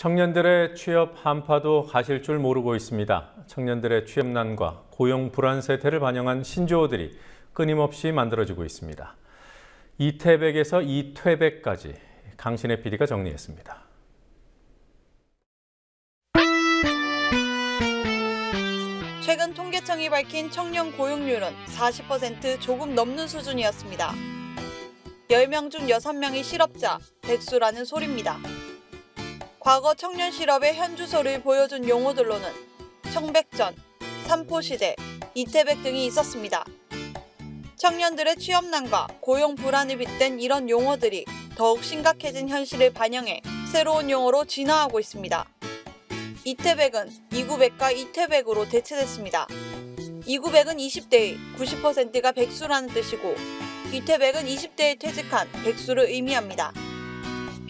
청년들의 취업 한파도 가실 줄 모르고 있습니다. 청년들의 취업난과 고용 불안 세태를 반영한 신조어들이 끊임없이 만들어지고 있습니다. 이태백에서 이퇴백까지 강신의 PD가 정리했습니다. 최근 통계청이 밝힌 청년 고용률은 40% 조금 넘는 수준이었습니다. 10명 중 6명이 실업자, 백수라는 소리입니다. 과거 청년 실업의 현주소를 보여준 용어들로는 청백전, 삼포시대, 이태백 등이 있었습니다. 청년들의 취업난과 고용 불안을 빗댄 이런 용어들이 더욱 심각해진 현실을 반영해 새로운 용어로 진화하고 있습니다. 이태백은 이구백과 이태백으로 대체됐습니다. 이구백은 20대의 90%가 백수라는 뜻이고 이태백은 20대에 퇴직한 백수를 의미합니다.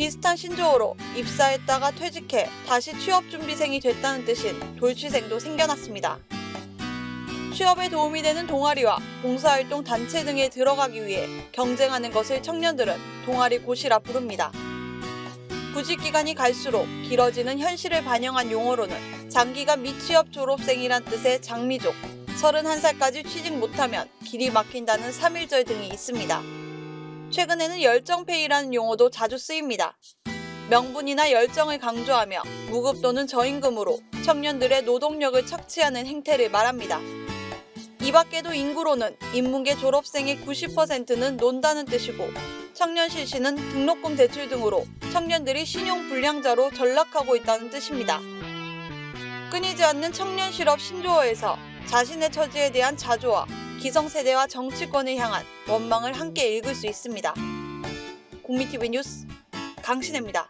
비슷한 신조어로 입사했다가 퇴직해 다시 취업준비생이 됐다는 뜻인 돌취생도 생겨났습니다. 취업에 도움이 되는 동아리와 봉사활동 단체 등에 들어가기 위해 경쟁하는 것을 청년들은 동아리 고시라 부릅니다. 구직 기간이 갈수록 길어지는 현실을 반영한 용어로는 장기간 미취업 졸업생이란 뜻의 장미족, 31살까지 취직 못하면 길이 막힌다는 3일절 등이 있습니다. 최근에는 열정페이라는 용어도 자주 쓰입니다. 명분이나 열정을 강조하며 무급 또는 저임금으로 청년들의 노동력을 착취하는 행태를 말합니다. 이 밖에도 인구로는 인문계 졸업생의 90%는 논다는 뜻이고 청년 실시는 등록금 대출 등으로 청년들이 신용 불량자로 전락하고 있다는 뜻입니다. 끊이지 않는 청년 실업 신조어에서 자신의 처지에 대한 자조와 기성세대와 정치권을 향한 원망을 함께 읽을 수 있습니다. 국미TV 뉴스 강신혜입니다.